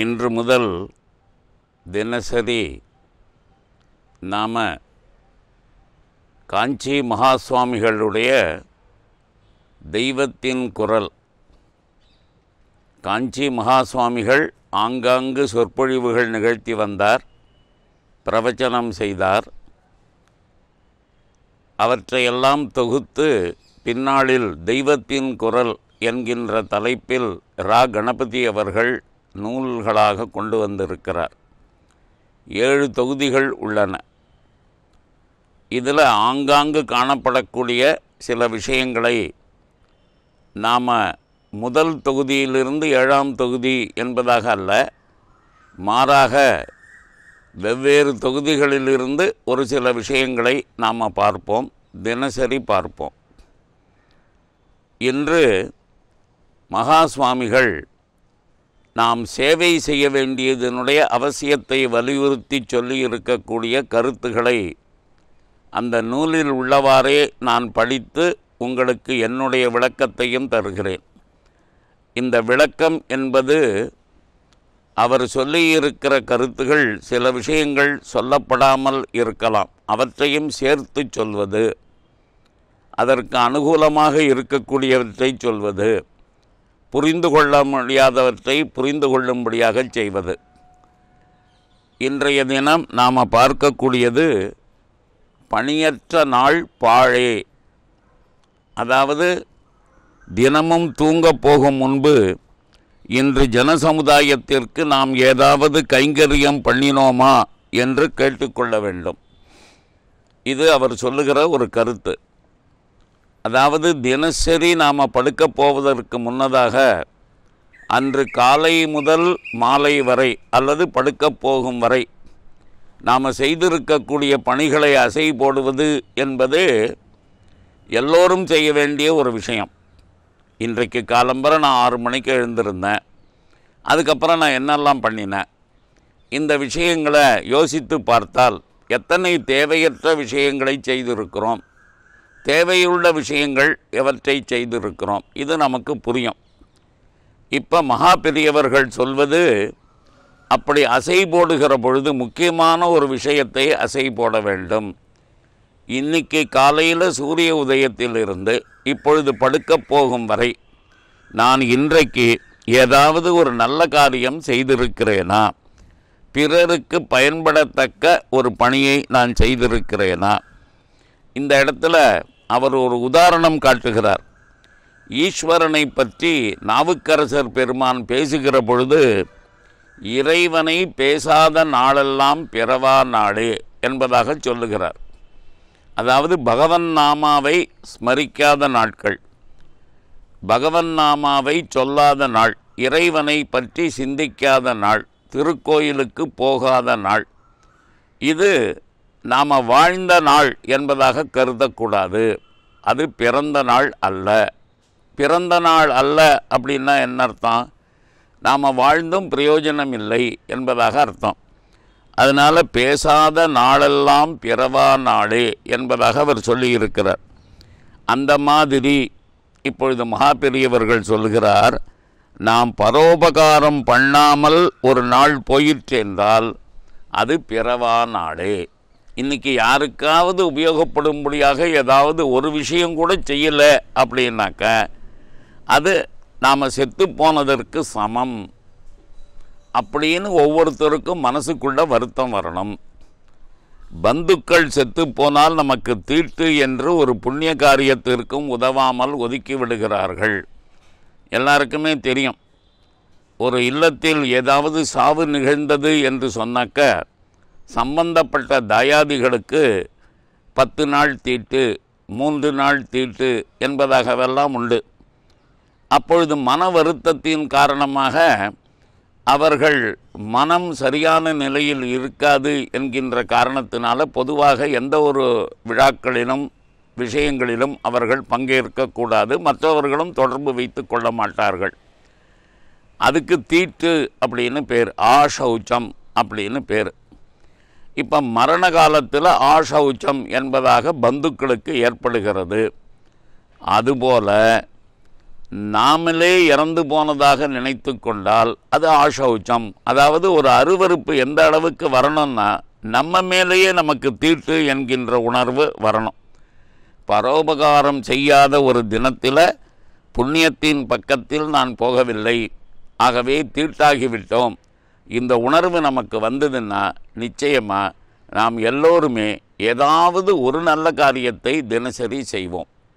இன்று முதல் தினசரி நாம் காஞ்சி மகா சுவாமிகளுடைய தெய்வத்தின் குரல். காஞ்சி மகா சுவாமிகள் ஆங்காங்கு சொற்பொழிவுகள் நிகழ்த்தி வந்தார் பிரவச்சனம் செய்தார். அவற்றையெல்லாம் தொகுத்து பின்னாளில் தெய்வத்தின் குரல் என்கின்ற தலைப்பில் ரா கணபதி அவர்கள் நூல்களாக கொண்டு வந்திருக்கிறார். ஏழு தொகுதிகள் உள்ளன. இதில் ஆங்காங்கு காணப்படக்கூடிய சில விஷயங்களை நாம் முதல் தொகுதியிலிருந்து ஏழாம் தொகுதி என்பதாக அல்ல மாறாக வெவ்வேறு தொகுதிகளிலிருந்து ஒரு சில விஷயங்களை நாம் பார்ப்போம் தினசரி பார்ப்போம். இன்று மகா சுவாமிகள் நாம் சேவை செய்ய வேண்டியதனுடைய அவசியத்தை வலியுறுத்தி சொல்லி இருக்கக்கூடிய கருத்துக்களை அந்த நூலில் உள்ளவாறே நான் படித்து உங்களுக்கு என்னுடைய விளக்கத்தையும் தருகிறேன். இந்த விளக்கம் என்பது அவர் சொல்லியிருக்கிற கருத்துகள் சில விஷயங்கள் சொல்லப்படாமல் இருக்கலாம். அவற்றையும் சேர்த்து சொல்வது அதற்கு அனுகூலமாக இருக்கக்கூடியவற்றை சொல்வது. புரிந்து கொள்ள முடியாதவற்றை புரிந்து கொள்ளும்படியாக செய்வது. இன்றைய தினம் நாம் பார்க்கக்கூடியது பணியற்ற நாள் பாழே. அதாவது தினமும் தூங்கப் போகும் முன்பு இன்று ஜனசமுதாயத்திற்கு நாம் ஏதாவது கைங்கரியம் பண்ணினோமா என்று கேட்டுக்கொள்ள வேண்டும். இது அவர் சொல்லுகிற ஒரு கருத்து. அதாவது தினசரி நாம் படுக்கப் போவதற்கு முன்னதாக அன்று காலை முதல் மாலை வரை அல்லது படுக்கப் போகும் வரை நாம் செய்திருக்கக்கூடிய பணிகளை அசை போடுவது என்பது எல்லோரும் செய்ய வேண்டிய ஒரு விஷயம். இன்றைக்கு காலம்பரை நான் ஆறு மணிக்கு எழுந்திருந்தேன். அதுக்கப்புறம் நான் என்னெல்லாம் பண்ணினேன்? இந்த விஷயங்களை யோசித்து பார்த்தால் எத்தனை தேவையற்ற விஷயங்களை செய்திருக்கிறோம்? தேவையுள்ள விஷயங்கள் எவற்றை செய்திருக்கிறோம்? இது நமக்கு புரியும். இப்போ மகா பெரியவர்கள் சொல்வது அப்படி அசை போடுகிற பொழுது முக்கியமான ஒரு விஷயத்தை அசை போட வேண்டும். இன்னைக்கு காலையில் சூரிய உதயத்திலிருந்து இப்பொழுது படுக்கப் போகும் வரை நான் இன்றைக்கு ஏதாவது ஒரு நல்ல காரியம் செய்திருக்கிறேனா? பிறருக்கு பயன்படத்தக்க ஒரு பணியை நான் செய்திருக்கிறேனா? இந்த இடத்துல அவர் ஒரு உதாரணம் காட்டுகிறார். ஈஸ்வரனை பற்றி நாவுக்கரசர் பெருமான் பேசுகிற பொழுது இறைவனை பேசாத நாளெல்லாம் பிறவா நாடு என்பதாக சொல்லுகிறார். அதாவது பகவன் நாமாவை ஸ்மரிக்காத நாட்கள் பகவன் நாமாவை சொல்லாத நாள் இறைவனை பற்றி சிந்திக்காத நாள் திருக்கோயிலுக்கு போகாத நாள் இது நாம் வாழ்ந்த நாள் என்பதாக கருதக்கூடாது. அது பிறந்த நாள் அல்ல. பிறந்த நாள் அல்ல அப்படின்னா என்ன அர்த்தம்? நாம் வாழ்ந்தும் பிரயோஜனம் இல்லை என்பதாக அர்த்தம். அதனால் பேசாத நாளெல்லாம் பிறவா நாளே என்பதாக அவர் சொல்லியிருக்கிறார். அந்த மாதிரி இப்பொழுது மகா பெரியவர்கள் சொல்கிறார் நாம் பரோபகாரம் பண்ணாமல் ஒரு நாள் போயிற்றென்றால் அது பிறவா நாளே. இன்றைக்கி யாருக்காவது உபயோகப்படும்படியாக ஏதாவது ஒரு விஷயம் கூட செய்யலை அப்படின்னாக்க அது நாம் செத்து போனதற்கு சமம் அப்படின்னு ஒவ்வொருத்தருக்கும் மனசுக்குள்ள வருத்தம் வரணும். பந்துக்கள் செத்து போனால் நமக்கு தீட்டு என்று ஒரு புண்ணிய காரியத்திற்கும் உதவாமல் ஒதுக்கி விடுகிறார்கள். எல்லாருக்குமே தெரியும். ஒரு இல்லத்தில் ஏதாவது சாவு நிகழ்ந்தது என்று சொன்னாக்க சம்பந்தப்பட்ட தயாதிகளுக்கு பத்து நாள் தீட்டு மூன்று நாள் தீட்டு என்பதாகவெல்லாம் உண்டு. அப்பொழுது மன வருத்தத்தின் காரணமாக அவர்கள் மனம் சரியான நிலையில் இருக்காது என்கின்ற காரணத்தினால பொதுவாக எந்த ஒரு விழாக்களிலும் விஷயங்களிலும் அவர்கள் பங்கேற்கக்கூடாது மற்றவர்களும் தொடர்பு வைத்து கொள்ள மாட்டார்கள். அதுக்கு தீட்டு அப்படின்னு பேர் ஆஷௌச்சம் அப்படின்னு பேர். இப்போ மரண காலத்தில் ஆஷௌச்சம் என்பதாக பந்துக்களுக்கு ஏற்படுகிறது. அதுபோல நாமளே இறந்து போனதாக நினைத்து கொண்டால் அது ஆஷௌச்சம் அதாவது ஒரு அருவருப்பு எந்த அளவுக்கு வரணும்னா நம்ம மேலேயே நமக்கு தீட்டு என்கின்ற உணர்வு வரணும். பரோபகாரம் செய்யாத ஒரு தினத்தில் புண்ணியத்தின் பக்கத்தில் நான் போகவில்லை. ஆகவே தீட்டாகிவிட்டோம். இந்த உணர்வு நமக்கு வந்ததுன்னா நிச்சயமாக நாம் எல்லோருமே ஏதாவது ஒரு நல்ல காரியத்தை தினசரி செய்வோம்.